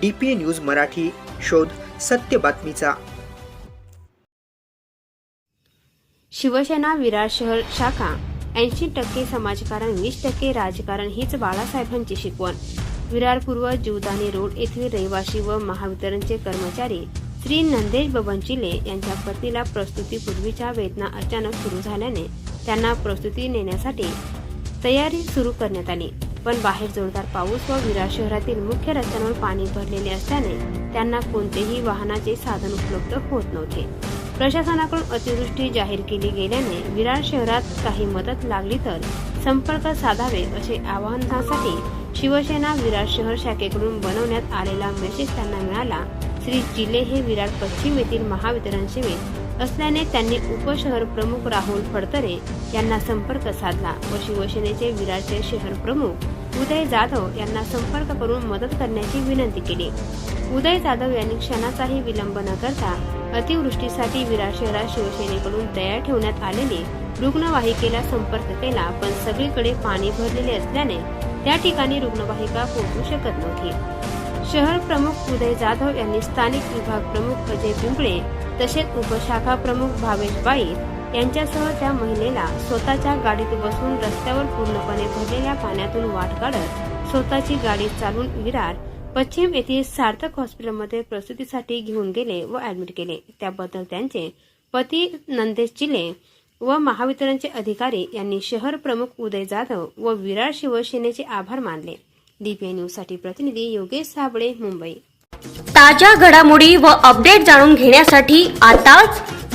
DPA news Marathi शोध सत्य बातमीचा. शिवसेना विरार शहर शाखा. ऐंशी टक्के समाजकारण वीस टक्के राजकारण हीच बाळासाहेबांची शिकवण. विरार पूर्व जीवदानी रोड येथील रहिवासी व महावितरणचे कर्मचारी श्री नंदेश बबनचिले यांच्या पत्नीला प्रस्तुतीपूर्वीच्या वेदना अचानक सुरू झाल्याने त्यांना प्रस्तुती नेण्यासाठी तयारी सुरू करण्यात आली. पण बाहेर जोरदार पाऊस व विरार शहरातील मुख्य रस्त्यांवर पाणी भरलेले असल्याने त्यांना कोणतेही वाहनाचे साधन उपलब्ध होत नव्हते. प्रशासनाकडून अतिवृष्टी जाहीर केली गेल्याने विरार शहरात काही मदत लागली तर संपर्क साधावे असे आवाहनासाठी शिवसेना विरार शहर शाखेकडून बनवण्यात आलेला मेसेज त्यांना मिळाला. श्री जिले हे विरार पश्चिम येथील महावितरण सेवेत असल्याने त्यांनी उपशहर प्रमुख राहुल फडतरे यांना संपर्क साधला व शिवसेनेचे विरारचे शहर प्रमुख उदय जाधव यांना संपर्क करून मदत करण्याची विनंती केली. उदय जाधव यांनी क्षणाचाही विलंब न करता अतिवृष्टीसाठी विरार शहरात शिवसेनेकडून तयार ठेवण्यात आलेली रुग्णवाहिकेला संपर्क केला पण सगळीकडे पाणी भरलेले असल्याने त्या ठिकाणी रुग्णवाहिका पोहोचू शकत नव्हती. शहर प्रमुख उदय जाधव यांनी स्थानिक विभाग प्रमुख अजय पिंपळे तसेच उपशाखा प्रमुख भावेश बाई यांच्यासह त्या महिलेला स्वतःच्या गाडीत बसून रस्त्यावर पूर्णपणे भरलेल्या पाण्यातून वाट काढत स्वतःची गाडी चालून विरार पश्चिम येथील सार्थक हॉस्पिटलमध्ये प्रसूतीसाठी घेऊन गेले व ऍडमिट केले. त्याबद्दल त्यांचे पती नंदेश चिले व महावितरणचे अधिकारी यांनी शहर प्रमुख उदय जाधव व विरार शिवसेनेचे आभार मानले. डीपीए न्यूजसाठी प्रतिनिधी योगेश साबळे मुंबई. ताज्या घडामोडी व अपडेट जाणून घेण्यासाठी आताच